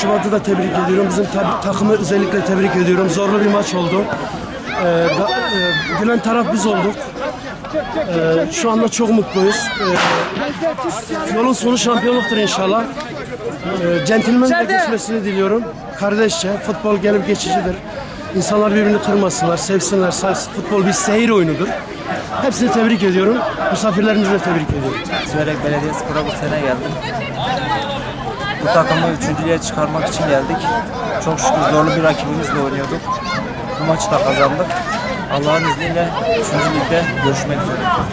Şubat'ı da tebrik ediyorum. Bizim takımı özellikle tebrik ediyorum. Zorlu bir maç oldu. Ee, da- e, gülen taraf biz olduk. Ee, şu anda çok mutluyuz. Ee, yolun sonu şampiyonluktur inşallah. Ee, centilmenle geçmesini diliyorum. Kardeşçe, futbol gelip geçicidir. İnsanlar birbirini kırmasınlar, sevsinler. Futbol bir seyir oyunudur. Hepsini tebrik ediyorum. Misafirlerimizi de tebrik ediyorum. Siverek Belediyespor'a bu sene geldim. Bu takımı üçüncülüğe çıkarmak için geldik. Çok şükür zorlu bir rakibimizle oynuyorduk. Bu maçı da kazandık. Allah'ın izniyle üçüncü görüşmek üzere.